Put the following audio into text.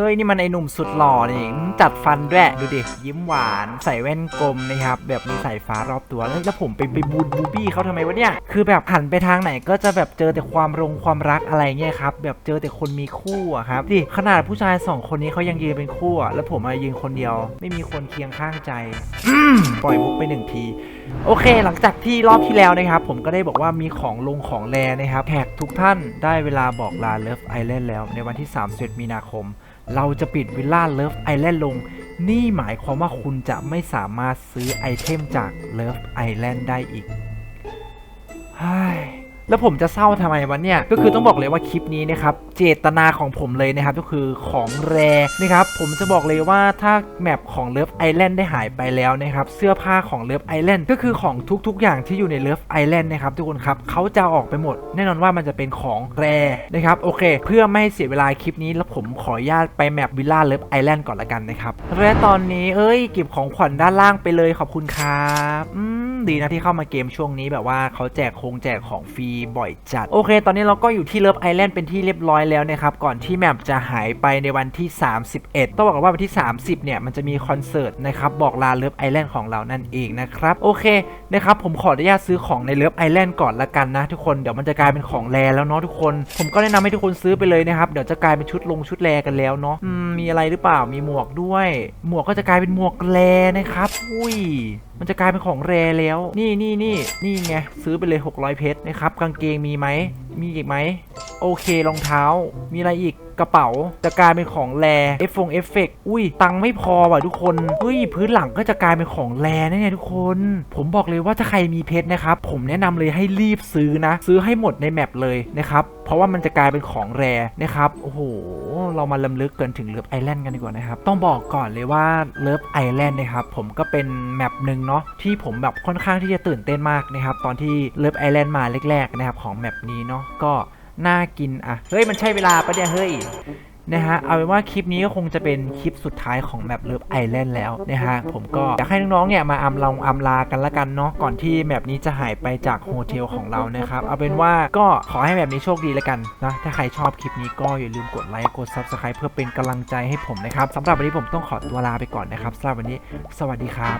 เฮ้ยนี่มันไอหนุ่มสุดหล่อนี่จัดฟันด้วยดูดิยิ้มหวานใส่แว่นกลมนะครับ แบบมีสายฟ้ารอบตัวแล้วแล้วผมไปไปบูนบูบี้เขาทำไมวะเนี่ยคือแบบหันไปทางไหนก็จะแบบเจอแต่ความรงความรักอะไรเงี้ยครับแบบเจอแต่คนมีคู่อะครับดิขนาดผู้ชายสองคนนี้เขายังยืนเป็นคู่อะแล้วผมมายืนคนเดียว ไม่มีคนเคียงข้างใจปล่อยมุกไปหนึ่งทีโอเค หลังจากที่รอบที่แล้วนะครับ ผมก็ได้บอกว่ามีของลงของแรนะครับแขกทุกท่านได้เวลาบอกลาเลิฟไอแลนด์แล้วในวันที่31มีนาคมเราจะปิดวิลล่าเลิฟไอแลนด์ลง นี่หมายความว่าคุณจะไม่สามารถซื้อไอเทมจากเลิฟไอแลนด์ได้อีก แล้วผมจะเศร้าทำไมวะเนี่ย ก็คือต้องบอกเลยว่าคลิปนี้นะครับ เจตนาของผมเลยนะครับ ก็คือของแรนะครับ ผมจะบอกเลยว่าถ้าแมปของเลิฟไอแลนด์ได้หายไปแล้วนะครับ เสื้อผ้าของเลิฟไอแลนด์ก็คือของทุกๆ อย่างที่อยู่ในเลิฟไอแลนด์นะครับทุกคนครับเขาจะออกไปหมด แน่นอนว่ามันจะเป็นของแรนะครับ โอเค เพื่อไม่ให้เสียเวลาคลิปนี้ แล้วผมขออนุญาตไปแมปวิลล่าเลิฟไอแลนด์ก่อนละกันนะครับ และตอนนี้เอ้ยเก็บของขวัญด้านล่างไปเลยขอบคุณครับอืมดีนะที่เข้ามาเกมช่วงนี้แบบว่าเขาแจกคงแจกของฟรีบ่อยจัด โอเค ตอนนี้เราก็อยู่ที่เลิฟไอแลนด์เป็นที่เรียบร้อยแล้วนะครับ ก่อนที่แมปจะหายไปในวันที่ 31 ต้องบอกกันว่าวันที่ 30 เนี่ย มันจะมีคอนเสิร์ตนะครับ บอกลาเลิฟไอแลนด์ของเรานั่นเองนะครับ โอเค นะครับ ผมขออนุญาตซื้อของในเลิฟไอแลนด์ก่อนละกันนะทุกคน เดี๋ยวมันจะกลายเป็นของแรแล้วเนาะทุกคน ผมก็แนะนำให้ทุกคนซื้อไปเลยนะครับ เดี๋ยวจะกลายเป็นชุดลงชุดแรกันแล้วเนาะมมีอะไรหรือเปล่า มีหมวกด้วย หมวกก็จะกลายเป็นหมวกแรนะครับ อุ้ย มันจะกลายเป็นของแรแล้ว นี่นี่นี่นี่ไงซื้อไปเลย 600 เพชรนะครับกางเกงมีไหมมีอีกไหม โอเครองเท้า มีอะไรอีกกระเป๋าจะกลายเป็นของแรเอฟฟงเอฟเฟกอุ้ย ตังไม่พอว่ะทุกคนเฮ้ยพื้นหลังก็จะกลายเป็นของแรนะเนี่ยทุกคน ผมบอกเลยว่าถ้าใครมีเพชรนะครับ ผมแนะนำเลยให้รีบซื้อนะ ซื้อให้หมดในแมปเลยนะครับ เพราะว่ามันจะกลายเป็นของแรนะครับ โอ้โห เรามาลำลึกเกันถึงเลิฟไอแลนด์กันดีกว่านะครับ ต้องบอกก่อนเลยว่าเลิฟไอแลนด์นะครับ ผมก็เป็นแมปหนึ่งเนาะที่ผมแบบค่อนข้างที่จะตื่นเต้นมากนะครับ ตอนที่เลิฟไอแลนด์มาแรกๆนะครับของแมปนี้เนาะก็ น่ากินอะ เฮ้ย มันใช่เวลาปะเนี่ย เฮ้ย นะฮะ เอาเป็นว่าคลิปนี้ก็คงจะเป็นคลิปสุดท้ายของแมปเลิฟไอแลนด์แล้วนะฮะ ผมก็อยากให้น้องๆ เนี่ยมาอำลองอำลากันละกันเนาะ ก่อนที่แมปนี้จะหายไปจากโฮเทลของเรานะครับ เอาเป็นว่าก็ขอให้แมปนี้โชคดีละกันนะ ถ้าใครชอบคลิปนี้ก็อย่าลืมกดไลค์ กด Subscribe เพื่อเป็นกำลังใจให้ผมนะครับสำหรับวันนี้ผมต้องขอตัวลาไปก่อนนะครับสำหรับวันนี้ สวัสดีครับ